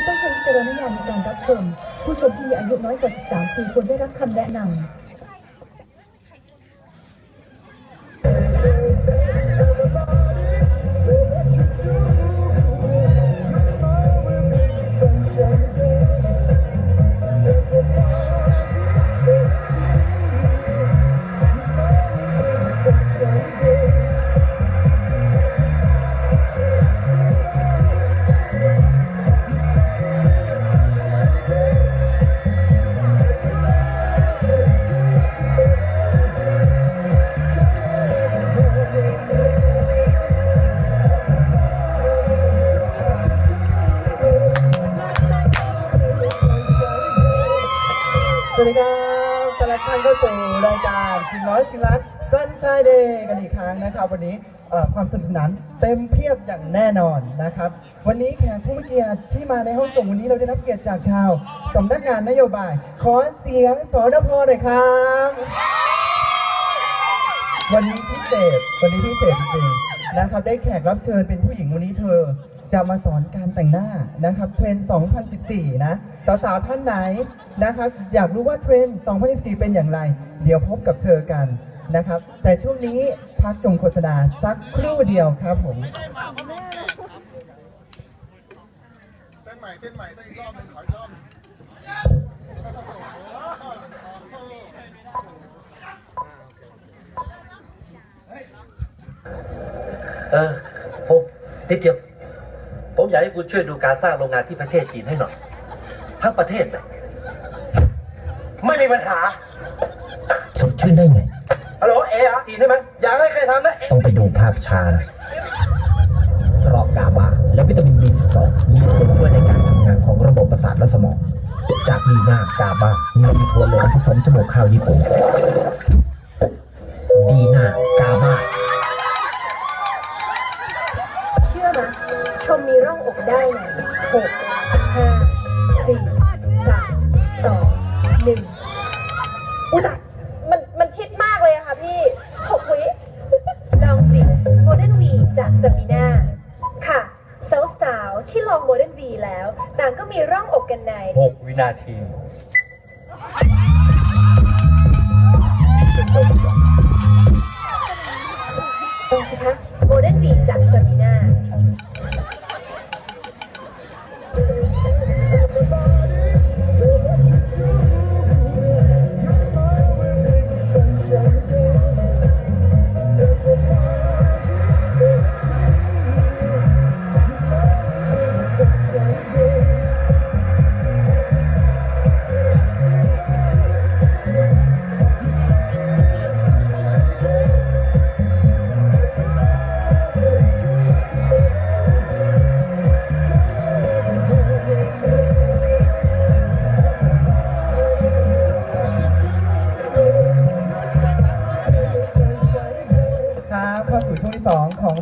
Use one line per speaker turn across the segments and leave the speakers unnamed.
ที่ต้องใช้วิจารณญาณในการรับชม ผู้ชมที่มีอายุน้อยกว่า 13 ปีควรได้รับคำแนะนำ
วัสดีครับต้อนรับท่านเข้าสู่รายการชิงร้อยชิล้านซันชายเดย์กันอีกครั้งนะครับ วันนี้ความสนุกสนานเต็มเพียบอย่างแน่นอนนะครับ วันนี้แขกผู้มีเกียรติที่มาในห้องส่งวันนี้เราได้รับเกียรติจากชาวสำนักงานนโยบาย ขอเสียงสอนพหน่อยครับ วันนี้พิเศษวันนี้พิเศษจริงๆนะครับได้แขกรับเชิญเป็นผู้หญิงวันนี้เธอ จะมาสอนการแต่งหน้านะครับเทรนด์2014 นะสาวๆท่านไหนนะครับ อยากรู้ว่าเทรนด์2014 เป็นอย่างไร เดี๋ยวพบกับเธอกันนะครับ แต่ช่วงนี้พักชมโฆษณาสักครู่เดียวครับผม
เต้นใหม่เต้นใหม่เต้นอีกรอบหนึงขออีกรอบ
เออผมนิดเดียว อยากให้คุณช่วยดูการสร้างโรงงานที่ประเทศจีนให้หน่อย ทั้งประเทศเลยไม่มีปัญหา
สดชื่นได้ไง
ฮัลโหลเออาร์จีนใช่ไหมอยากให้ใครทำนะเอ
ต้องไปดูภาพชานะเพราะกาบาและวิตามิน B12 มีส่วนช่วยในการทำงานของระบบประสาทและสมอง จากดีน่ากาบานมถั่วเหลืองผสมจมูกข้าวญี่ปุ่นดีน่ากา
พี่หกวิลองสิโมเดิร์นวีจากซาบีนาค่ะสาวๆที่ลองโมเดิร์นวีแล้ว ต่างก็มีร่องอกกันใน
หกวินาที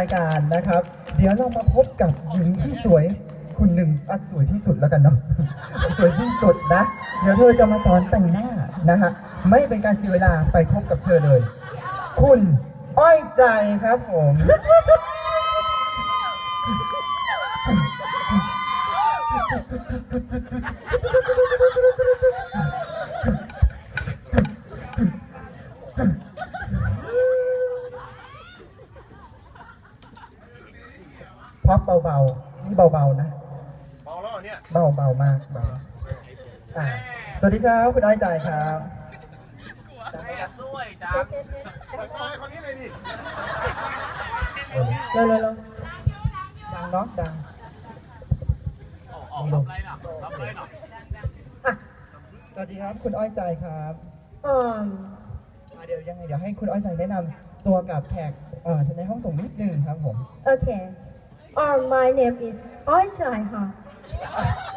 รายการนะครับ เดี๋ยวเรามาพบกับหญิงที่สวยคุณหนึ่งอะสวยที่สุดแล้วกันเนาะ สวยที่สุดนะ เดี๋ยวเธอจะมาสอนแต่งหน้านะฮะไม่เป็นการเสียเวลาไปพบกับเธอเลย คุณอ้อยใจครับผม พับเบาๆ นี่เบาๆนะ
เบาแล้วเหรอเนี่ย
เบาเบามากเบาอ่าสวัสดีครับคุณอ้อยใจครับ
ไปไปคนนี้เลยดิ
เร็วเร็วเร็วดังเนาะดังนี่ลงอะสวัสดีครับคุณอ้อยใจครับ
อืม
อะเดี๋ยวยังไงเดี๋ยวให้คุณอ้อยใจแนะนำตัวกับแขกเอ่อในห้องส่งนิดนึงครับผม
Okay. Um, my name is Oi Chai Ha.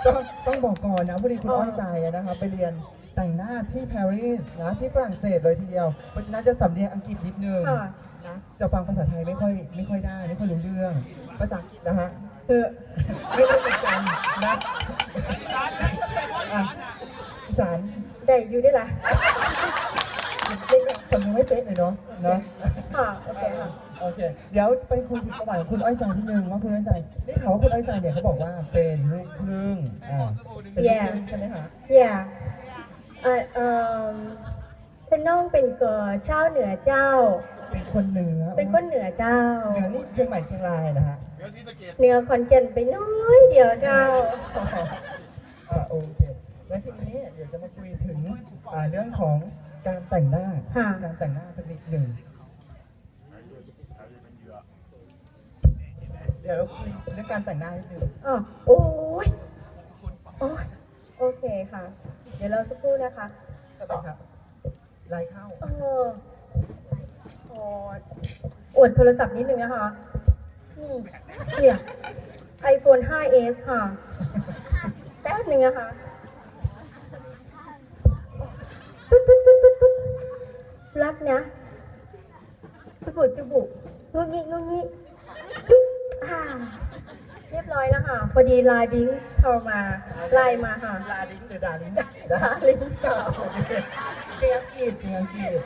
ต้องต้องบอกก่อนนะพอดีคุณ
อ๋อ
อ้อยใจนะครับไปเรียนแต่งหน้าที่ปารีสนะที่ฝรั่งเศสเลยทีเดียว เพราะฉะนั้นจะสำเนียงอังกฤษนิดนึง
ค่ะ
นะจะฟังภาษาไทยไม่ค่อยไม่ค่อยได้ไม่ค่อยรู้เรื่อง ภาษาอังกฤษนะฮะ
เออ
ไม่รู้เหมือนกันนะอะอีสาน
ได้อยู่ได้ละ
เล่นสำเนียงไม่เป๊ะเลยเนาะเนาะ
ค่ะ โอเคค่ะ
โโอเค เดี๋ยวไปคุยถึงประวัติของคุณอ้อยใจนิดนึงว่าคุณอ้อยใจได้ข่าวว่าคุณอ้อยใจเนี่ยเขาบอกว่าเป็นลูกครึ่งอ่าเป็นลูกครึ่งใช่ไหมคะ
yeah เอ่อเอ่อเป็นน้องเป็นเกิดเจ้าเหนือเจ้า
เป็นคนเหนือ
เป็นคนเหนือเจ้า
เหนือนี่เชียงใหม่เชียงรายนะฮะ
เดี๋ยวซีสะเกต
เหนือขอนแก่นไปน้อยเดียวเจ้า
อ่าโอเคแล้วทีนี้เดี๋ยวจะมาคุยถึงอ่าเรื่องของการแต่งหน้า
ค่ะ
การแต่งหน้าสักนิดหนึ่ง เดี๋ยวเราคุยเรื่องการแต่งหน้านิดนึง
อ๋อโอ้ยโอ้ยโอเคค่ะ เดี๋ยวเราสักครู่นะคะ
จะไปครับลายเข้า
เออโอ้ยอวดโทรศัพท์นิดนึงนะคะนี่เนี่ย iPhone 5s ค่ะ แป๊บหนึ่งนะคะตุ๊ดตุ๊ดตุ๊ดตุ๊ดตุ๊ดรักนะจุบุจุบุงุกงิกงุกงิกจุ๊บอ่าเรียบร้อยแล้วค่ะ พอดีไลน์ดิ้งโทรมาไลน์มาค่ะ
ลาลิงหรือดาลิง
ดาลิง
โอเคเกียงกีดเกียงกีด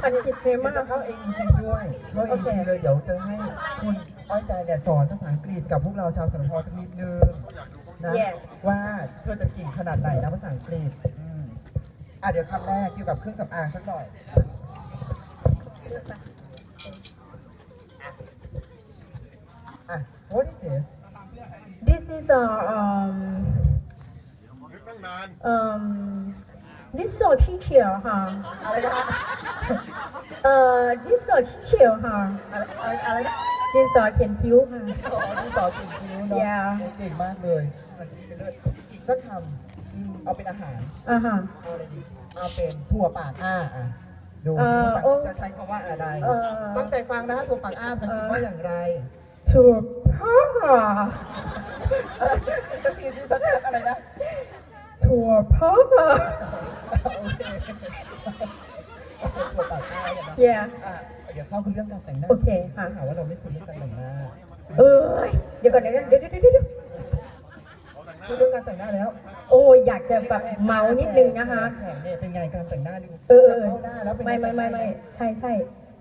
พันคิดเพลง
มั
มานก
จะเข้า AEC ด้วยเข้า
โอเค
AEC เลยเดี๋ยวจะให้คุณอ้อยใจเนี่ยสอนภาษาอังกฤษกับพวกเราชาวสันพอสักนิดนึงนะ
Yeah
ว่าเธอจะเก่งขนาดไหนนะภาษาอังกฤษอืมอะเดี๋ยวคำแรกเกี่ยวกับเครื่องสำอางสักหน่อย อะ what is this
This is a um
นึกตั้งนาน
um this is a ขี้เขียวค่ะ
อะไรนะ
เอ่อ this is a ขี้เขียวค่ะ
อะไรอะไรอะไรนะ
ดินสอเขียนคิ้วค่ะ
อ๋อที่สอนเก่งคิ้วเนาะ
Yeah
เก่งมากเลยอันนี้เป็นเลิศอีกสักคำอืมเอาเป็นอาหาร
อ่าฮะ
เอาอะไรดีเอาเป็นถั่วปากอ้าอะดู
เอ่อ
ถั่วปาก
โอ้
จะใช้คำว่าอะไร
เอ่อ
ตั้งใจฟังนะถั่วปากอ้าจะคิดว่าอย่างไร
ถู กพ่ะ
สักทีสิสักทีอะไรนะ
ถั่วพ่อ
โอเคถั่วปากอ้าอย่างนะ
yeah
อะเดี๋ยวเข้าคือเรื่องการแต่งหน้า
โอเคค่ะ
ถามว่าเราไม่คุยเรื่องการแต่งหน้า
เอ้ยเดี๋ยวก่อนเดี๋ยวเดี๋ยวเดี๋ยวเดี๋ยว
คุยเรื่องการแต่งหน้าแล้ว
โอ้ยอยากจะแบบเมานิดนึงนะคะ
แขกเนี่ยเป็นไงการแต่งหน้าดู
เออเออ
หน้าแล้วเป็น
ไม่ไม่ไม่ไม่ใช่ใช่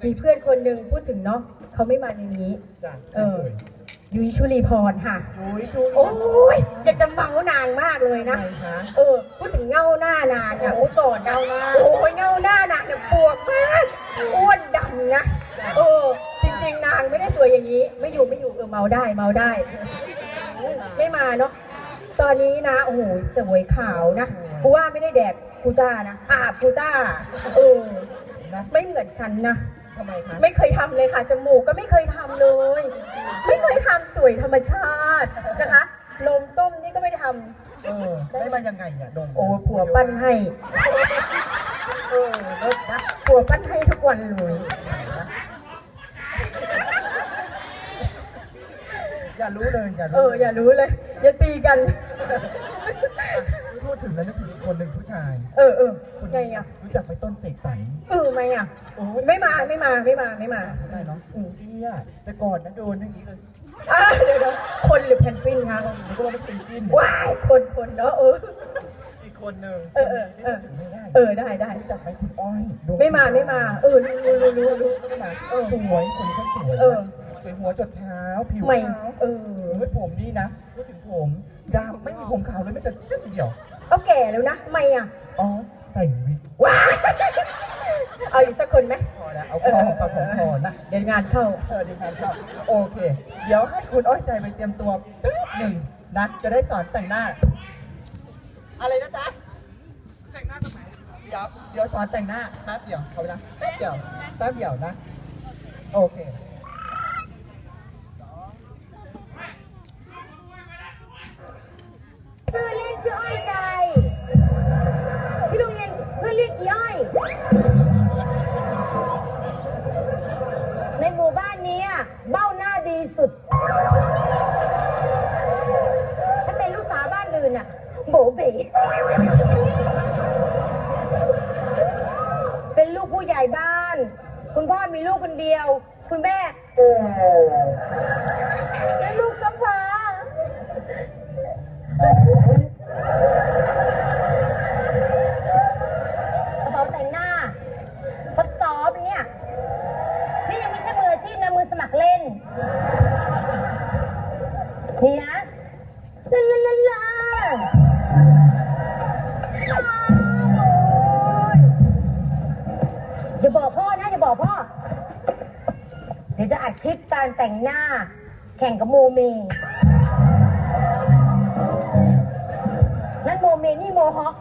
มีเพื่อนคนหนึ่งพูดถึงเนาะเขาไม่มาในนี้
จ้ะ
เออ ยุ้ยชุลีพรค่ะ
ยุ้ยชู
โอ้ยอยากจะเมานางมากเลยนะ
ไงคะ
เออ พูดถึงเงาหน้านางอะโอ้ยก่อนเงาหน้าโอ้ยเงาหน้านางเนี่ยปวกมากอ้วนดำนะเออ จริง ๆ นางไม่ได้สวยอย่างนี้ ไม่อยู่ไม่อยู่เออเมาได้เมาได้ ไม่มาเนาะตอนนี้นะ โอ้โหสวยขาวนะกูว่าไม่ได้แดกกูต้านะอาบกูต้าเออ
นะ
ไม่เหมือนฉันนะ
ทำไมคะ
ไม่เคยทำเลยค่ะจมูกก็ไม่เคยทำเลยไม่เคยทำสว ยธรรมชาตินะคะลมต้มนี่ก็ไม่ได้ทำ
เออได้มายังไงเนี่ยดง
โอ้ผัวปั้นให้
เออเลิศนะ
ผัวปั้นให้ทุกวันเลย
อย่ารู้เลยอย่า
เอ
รู้
ออย่ารู้เลยอย่าตีกัน
พูดถึงแล้วนึกถึงอีกคนหนึ่งผู้ชาย
เออเออ
คน
ไง
นี้
อะ
รู้จักไปต้นเสกสรร
เออไม่อะ
โอ้ย
ไม่มาไม่มาไม่มาไม่มา
ได้เนาะ
อืม
เอี้ยแต่ก่อนนะโดนอย่างนี้เลย
อะเดี๋ยวเดี๋ยวคนหรือแพนกวินคะ
นึกว่าไม่เป็นกิน
ว้ายคนคนเนาะเออ
อีกคนหนึ่ง
เออเออเออ
ที่พูดถึงไม่ได้
เออได้ได้
รู้จักไหมคุณอ้อยดวง
ไม่มาไม่มาเออรู้รู้รู้รู้รู้
ไม่มาเออ สวยคนนี้ก็สวยนะ
เออ
สวยหัวจดเท้าผิว
ไม่
ขาว
เออ
โอ้ยผมนี่นะพูดถึงผมดำไม่มีผมขาวเลยไม่แต่เส้นเดียว
เอาแก่แล้วนะไม่อะ
อ๋อใส่วิก
ว้ายเอาอีกสักคนไหม
พอแล้วเอาพอเอาผมพอนะ
เดี๋ยวงานเข้า
เออดีครับครับโอเค เดี๋ยวให้คุณอ้อยใจไปเตรียมตัวแป๊บหนึ่งนะจะได้สอนแต่งหน้า อะไรนะจ๊ะ แต่งหน้าตรงไหนเดี๋ยวเดี๋ยวสอนแต่งหน้าแป๊บเดียวเขอเวลาแป๊บเดียวแป๊บเดียวนะ โอเค
เพื่อนเรียกชื่ออ้อยใจที่โรงเรียนเพื่อนเรียกอีอ้อย ในหมู่บ้านนี้อะเบ้าหน้าดี สุด ถ้าเป็นลูกสาวบ้านอื่นอะโบเบ๋เป็นลูกผู้ใหญ่บ้าน คุณพ่อมีลูกคนเดียว เฮียลาลาลาอย่าบอกพ่อนะอย่าบอกพ่อ เดี๋ยวจะอัดค
ลิปการแต่งหน้า แข่งกับโมเม นั่นโมเมนี่โมฮอค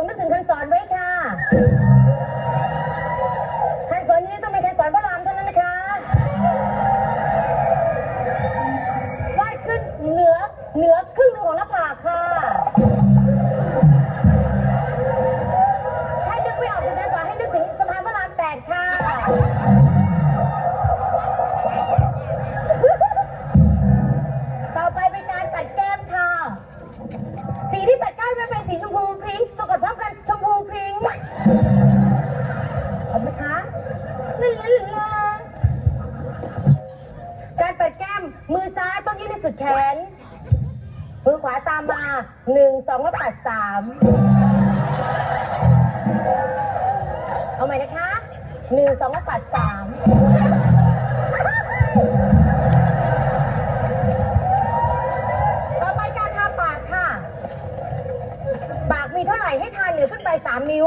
งนึกถึงคันสอนไว้ค่ะ เอาใหม่นะคะหนึ่งสองปัดสามต่อไปการทาปากค่ะ ปากมีเท่าไหร่ให้ทาเหนือขึ้นไปสามนิ้ว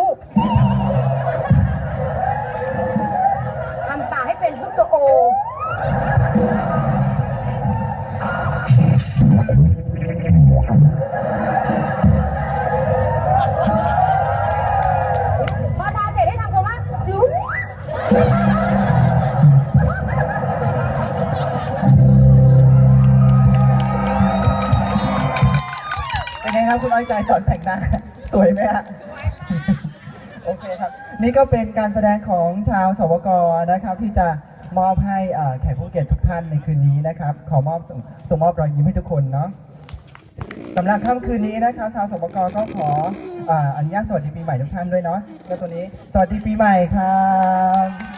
งครับคุณอ้อยใจสอนแต่งหน้า สวยไหมฮะโอเคครับ นี่ก็เป็นการแสดงของชาวสวกนะครับ ที่จะมอบให้เอ่อแขกผู้เกียรติทุกท่านในคืนนี้นะครับ ขอมอบส่งส่งมอบรอยยิ้มให้ทุกคนเนาะสำหรับค่ำคืนนี้นะครับชาวสวกก็ขออ่าอนุญาตสวัสดีปีใหม่ทุกท่านด้วยเนาะแล้วตัวนี้ สวัสดีปีใหม่ครับ